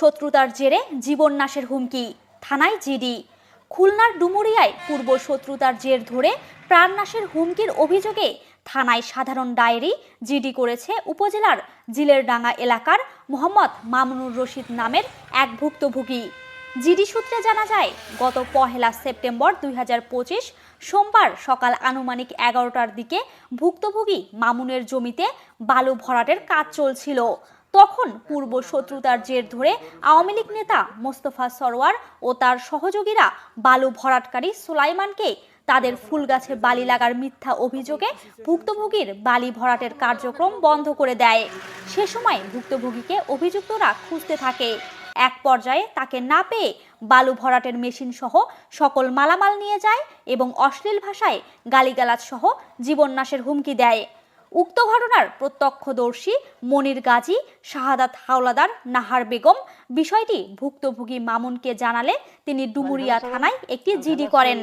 শত্রুতার জেরে জীবন নাশের হুমকি। থানায় জিডি। খুলনার ডুমুরিয়ায় পূর্ব শত্রুতার জের ধরে প্রাণনাশের হুমকির অভিযোগে থানায় সাধারণ ডায়েরি জিডি করেছে উপজেলার জিলেরডাঙ্গা এলাকার মোহাম্মদ মামুনুর রশিদ নামের এক ভুক্তভোগী। জিডি সূত্রে জানা যায়, গত পহেলা সেপ্টেম্বর দুই হাজার পঁচিশ সোমবার সকাল আনুমানিক এগারোটার দিকে ভুক্তভোগী মামুনের জমিতে বালু ভরাটের কাজ চলছিল। তখন পূর্ব শত্রুতার জের ধরে আওয়ামী লীগ নেতা মোস্তফা সরওয়ার ও তার সহযোগীরা বালু ভরাটকারী সুলাইমানকে তাদের ফুল গাছে বালি লাগার মিথ্যা অভিযোগে ভুক্তভোগীর বালি ভরাটের কার্যক্রম বন্ধ করে দেয়। সে সময় ভুক্তভোগীকে অভিযুক্তরা খুঁজতে থাকে। এক পর্যায়ে তাকে না পেয়ে বালু ভরাটের মেশিন সহ সকল মালামাল নিয়ে যায় এবং অশ্লীল ভাষায় গালিগালাজ সহ জীবননাশের হুমকি দেয়। উক্ত ঘটনার প্রত্যক্ষদর্শী মনির গাজী শাহাদাত হাওলাদার নাহার বেগম। বিষয়টি ভুক্তভোগী মামুনকে জানালে তিনি ডুমুরিয়া থানায় একটি জিডি করেন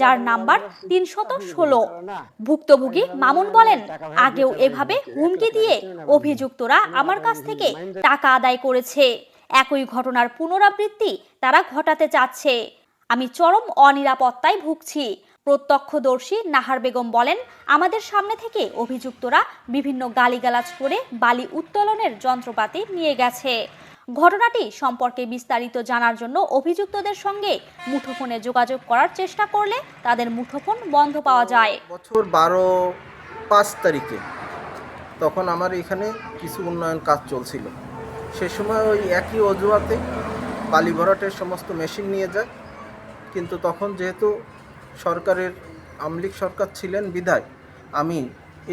যার নাম্বার তিনশত ষোলো। ভুক্তভোগী মামুন বলেন আগেও এভাবে হুমকি দিয়ে অভিযুক্তরা আমার কাছ থেকে টাকা আদায় করেছে। একই ঘটনার পুনরাবৃত্তি তারা ঘটাতে চাচ্ছে। আমি চরম অনিরাপত্তায় ভুগছি। প্রত্যক্ষদর্শী নাহার বেগম বলেন, আমাদের সামনে থেকে অভিযুক্তরা বিভিন্ন গালিগালাজ করে বালি উত্তোলনের যন্ত্রপাতি নিয়ে গেছে। ঘটনাটি সম্পর্কে বিস্তারিত জানার জন্য অভিযুক্তদের সঙ্গে মুঠোফোনে যোগাযোগ করার চেষ্টা করলে তাদের মুঠোফোন বন্ধ পাওয়া যায়। বছর বারো, পাঁচ তারিখে তখন আমার এখানে কিছু উন্নয়ন কাজ চলছিল। সে সময় ওই একই অজুহাতে বালি ভরাটের সমস্ত মেশিন নিয়ে যায়। কিন্তু তখন যেহেতু সরকারের আমলিক সরকার ছিলেন বিধায়। আমি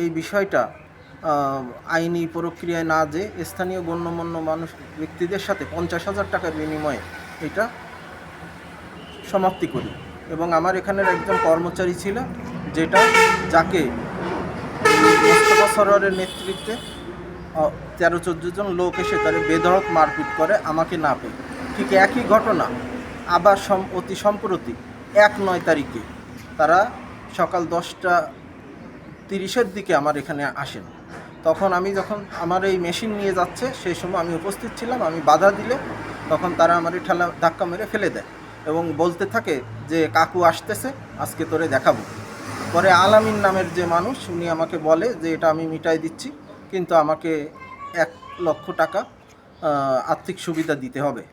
এই বিষয়টা আইনি প্রক্রিয়ায় না যে স্থানীয় গণ্যমান্য মানুষ, ব্যক্তিদের সাথে পঞ্চাশ হাজার টাকার বিনিময়ে এটা সমাপ্তি করি। এবং আমার এখানের একজন কর্মচারী ছিল, যেটা যাকে মোস্তফা সরোয়ারের নেতৃত্বে তেরো, চোদ্দ জন লোক এসে তার বেধড়ক মারপিট করে, আমাকে না পেয়ে। ঠিক একই ঘটনা, আবার অতি সম্প্রতি এক নয় তারিখে তারা সকাল দশটা তিরিশের দিকে আমার এখানে আসেন। তখন আমি যখন আমার এই মেশিন নিয়ে যাচ্ছে, সেই সময় আমি উপস্থিত ছিলাম, আমি বাধা দিলে তখন তারা আমার এই ঠেলা, ধাক্কা মেরে ফেলে দেয় এবং বলতে থাকে যে, কাকু আসতেছে, আজকে তোরে দেখাবো। পরে আলামিন নামের যে মানুষ, উনি আমাকে বলে যে, এটা আমি মিটাই দিচ্ছি, কিন্তু আমাকে এক লক্ষ টাকা আর্থিক সুবিধা দিতে হবে।